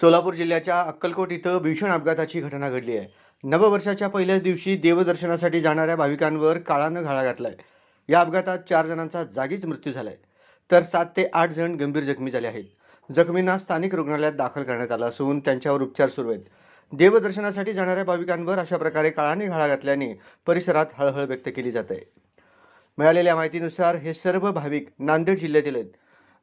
सोलापूर जिल्ह्याच्या अक्कलकोट इथं भीषण अपघाताची घटना घडली आहे. नववर्षाच्या पहिल्याच दिवशी देवदर्शनासाठी जाणाऱ्या भाविकांवर काळानं घाला घातलाय. या अपघातात चार जणांचा जागीच मृत्यू झालाय. तर सात ते आठ जण गंभीर जखमी झाले आहेत. जखमींना स्थानिक रुग्णालयात दाखल करण्यात आलं असून त्यांच्यावर उपचार सुरू आहेत. देवदर्शनासाठी जाणाऱ्या भाविकांवर अशा प्रकारे काळाने घाला घातल्याने परिसरात हळहळ व्यक्त केली जात आहे. मिळालेल्या माहितीनुसार हे सर्व भाविक नांदेड जिल्ह्यातील आहेत.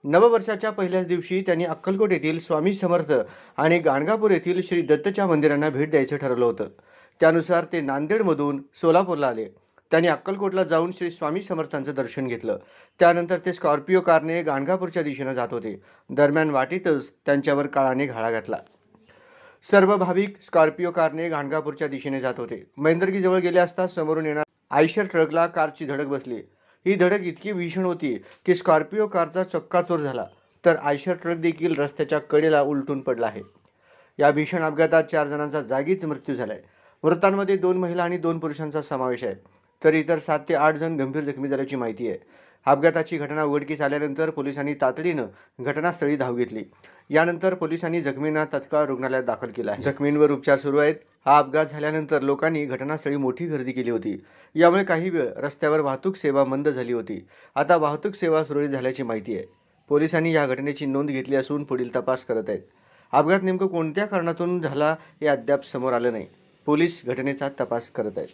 नववर्षाच्या पहिल्याच दिवशी त्यांनी अक्कलकोट येथील स्वामी समर्थ आणि गाणगापूर येथील श्री दत्तच्या मंदिरांना भेट द्यायचं ठरवलं होतं. त्यानुसार ते नांदेडमधून सोलापूरला आले. त्यांनी अक्कलकोटला जाऊन श्री स्वामी समर्थांचं दर्शन घेतलं. त्यानंतर ते स्कॉर्पिओ कारने गाणगापूरच्या दिशेनं जात होते. दरम्यान वाटेतच त्यांच्यावर काळाने घाळा घातला. सर्व भाविक स्कॉर्पिओ कारने गाणगापूरच्या दिशेने जात होते. महेंद्रगीजवळ गेले असता समोरून येणार आयशर ट्रकला कारची धडक बसली. ही धडक इतकी भीषण होती की स्कॉर्पिओ कारचा चक्काचूर झाला. तर आयशर ट्रक देखील रस्त्याच्या कडेला उलटून पडला आहे. या भीषण अपघातात चार जणांचा जागीच मृत्यू झाला आहे मृतांमध्ये दोन महिला आणि दोन पुरुषांचा समावेश आहे. तर इतर सात ते आठ जण गंभीर जखमी झाल्याची माहिती आहे. अपघाताची घटना उघडकीस आल्यानंतर पोलिसांनी तातडीनं घटनास्थळी धाव घेतली. यानंतर पोलिसांनी जखमींना तत्काळ रुग्णालयात दाखल केला आहे. जखमींवर उपचार सुरू आहेत. हा अपघात झाल्यानंतर लोकांनी घटनास्थळी मोठी गर्दी केली होती. यामुळे काही वेळ रस्त्यावर वाहतूक सेवा मंद झाली होती. आता वाहतूक सेवा सुरळीत झाल्याची माहिती आहे. पोलिसांनी या घटनेची नोंद घेतली असून पुढील तपास करत आहेत. अपघात नेमकं कोणत्या कारणातून झाला हे अद्याप समोर आलं नाही. पोलीस घटनेचा तपास करत आहेत.